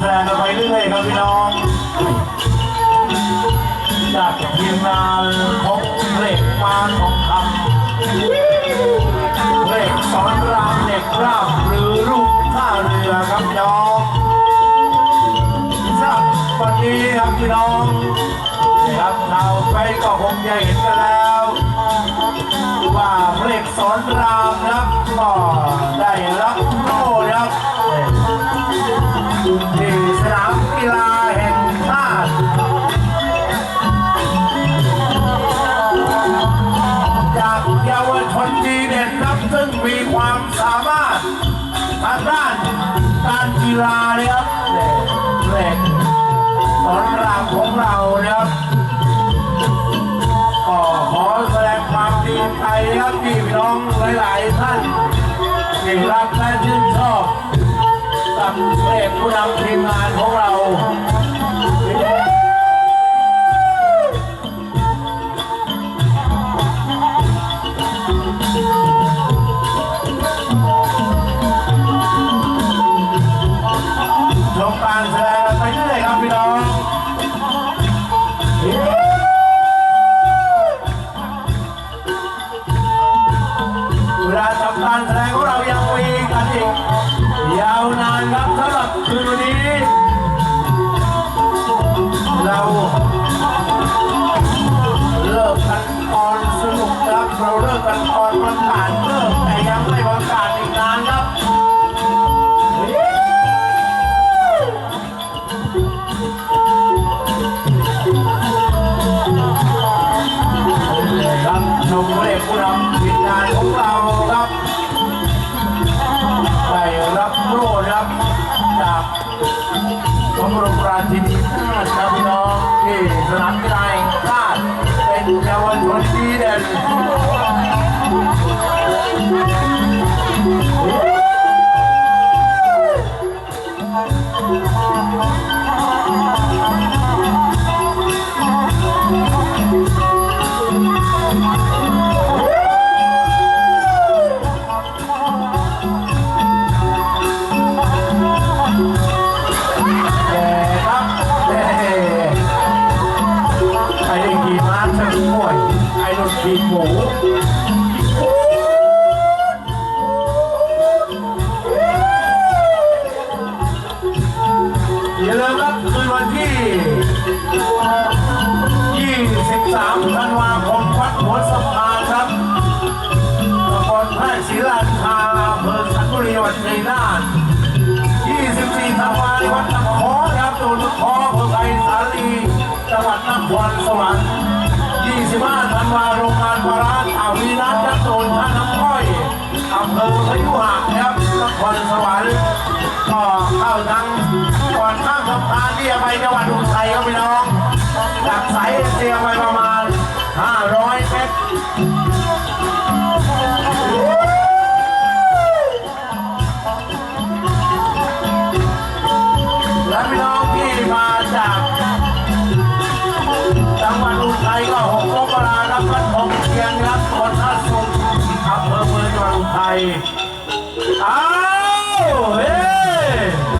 แสดงกันไปเรื่อยครับพี่น้อง จากทีมงานของเหล็กมาทองคำเหล็กสอนรามเหล็กราบหรือลูกท่าเรือครับพี่น้องสำหรับวันนี้ครับพี่น้องครับเราไปก็คงจะเห็นกันแล้ว ว่าเหล็กสอนรามนะครับ ทางด้านการกีฬาเนี่ยครับเด็กสอนรามของเรานะครับก็ขอแสดงความดีใจนะครับพี่น้องหลายๆท่านที่รักและชื่นชอบกับเพลงผู้นำทีมงานของเรา เวลาทำการแสดงของเรายังมีกันอีกยาวนานครับสำหรับคืนนี้ เราเลิกกันตอนสนุกครับเราเลิกกันตอนวันผ่านเลิก เรียกผู้นำทีมงานของเราครับได้รับโล่รับจากพระบรมราชินีนาถครับพี่น้องที่สนามกีฬาแห่งชาติเป็นเยาวชนดีเด่น ไอ้นี่ขี่ม้าชักป่วยไอ้นนขี่หมูอย่าลืมครับคืนวันที่ 23 ธันวาคมวัดหัวสะพานครับตำบลแพร่ศรีราชาอำเภอสันบุรีจังหวัดชัยนาท สวรรค์25ธันวาโรงงานปลาร้าอาวีรัตน์ยักษ์โตนท่าน้ำก้อยอำเภอพยุหะครับนครสวรรค์ก็เข้าทางก่อนข้ามสะพานที่จะไปจังหวัดอุทัยครับพี่น้องจากสายเอเชียไปประมาณ 500เมตรและพี่น้องที่มาจาก จังหวัดอุทัยก็หกโมกราครับวัดหงเทียนครับคนท่าสุขอำเภอเมืองจังหวัดอุทัยอ้าวเฮ้